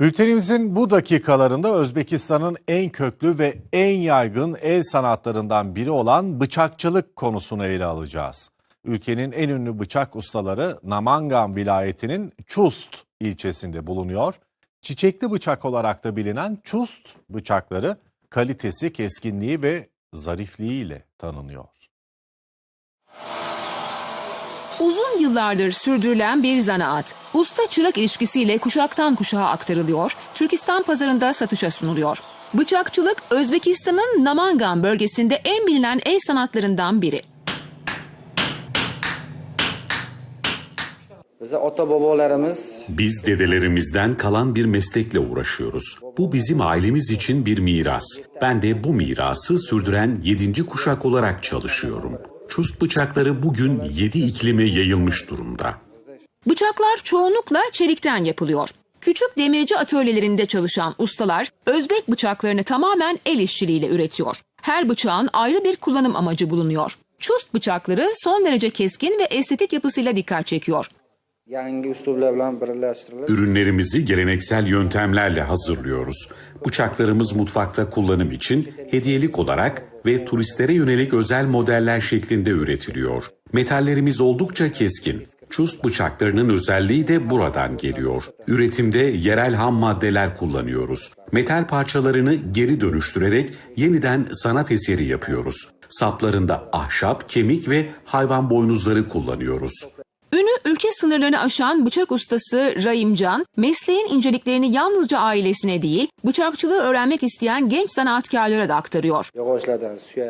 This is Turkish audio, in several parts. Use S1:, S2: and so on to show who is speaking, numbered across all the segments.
S1: Bültenimizin bu dakikalarında Özbekistan'ın en köklü ve en yaygın el sanatlarından biri olan bıçakçılık konusunu ele alacağız. Ülkenin en ünlü bıçak ustaları Namangan vilayetinin Çust ilçesinde bulunuyor. Çiçekli bıçak olarak da bilinen Çust bıçakları kalitesi, keskinliği ve zarifliğiyle tanınıyor.
S2: Uzun yıllardır sürdürülen bir zanaat. Usta çırak ilişkisiyle kuşaktan kuşağa aktarılıyor, Türkistan pazarında satışa sunuluyor. Bıçakçılık Özbekistan'ın Namangan bölgesinde en bilinen el sanatlarından biri.
S3: Biz dedelerimizden kalan bir meslekle uğraşıyoruz. Bu bizim ailemiz için bir miras. Ben de bu mirası sürdüren yedinci kuşak olarak çalışıyorum. Çust bıçakları bugün yedi iklime yayılmış durumda.
S2: Bıçaklar çoğunlukla çelikten yapılıyor. Küçük demirci atölyelerinde çalışan ustalar Özbek bıçaklarını tamamen el işçiliğiyle üretiyor. Her bıçağın ayrı bir kullanım amacı bulunuyor. Çust bıçakları son derece keskin ve estetik yapısıyla dikkat çekiyor.
S3: Ürünlerimizi geleneksel yöntemlerle hazırlıyoruz. Bıçaklarımız mutfakta kullanım için hediyelik olarak ve turistlere yönelik özel modeller şeklinde üretiliyor. Metallerimiz oldukça keskin. Çust bıçaklarının özelliği de buradan geliyor. Üretimde yerel ham maddeler kullanıyoruz. Metal parçalarını geri dönüştürerek yeniden sanat eseri yapıyoruz. Saplarında ahşap, kemik ve hayvan boynuzları kullanıyoruz.
S2: Sınırlarını aşan bıçak ustası Rahim Can, mesleğin inceliklerini yalnızca ailesine değil, bıçakçılığı öğrenmek isteyen genç sanatkarlara da aktarıyor.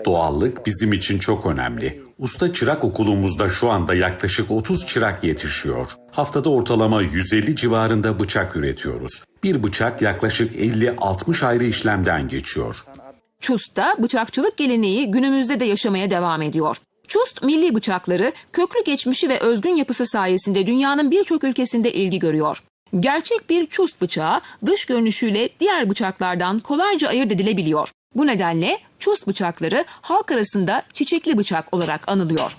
S3: Doğallık bizim için çok önemli. Usta çırak okulumuzda şu anda yaklaşık 30 çırak yetişiyor. Haftada ortalama 150 civarında bıçak üretiyoruz. Bir bıçak yaklaşık 50-60 ayrı işlemden geçiyor.
S2: Çust'ta bıçakçılık geleneği günümüzde de yaşamaya devam ediyor. Çust milli bıçakları köklü geçmişi ve özgün yapısı sayesinde dünyanın birçok ülkesinde ilgi görüyor. Gerçek bir çust bıçağı dış görünüşüyle diğer bıçaklardan kolayca ayırt edilebiliyor. Bu nedenle çust bıçakları halk arasında çiçekli bıçak olarak anılıyor.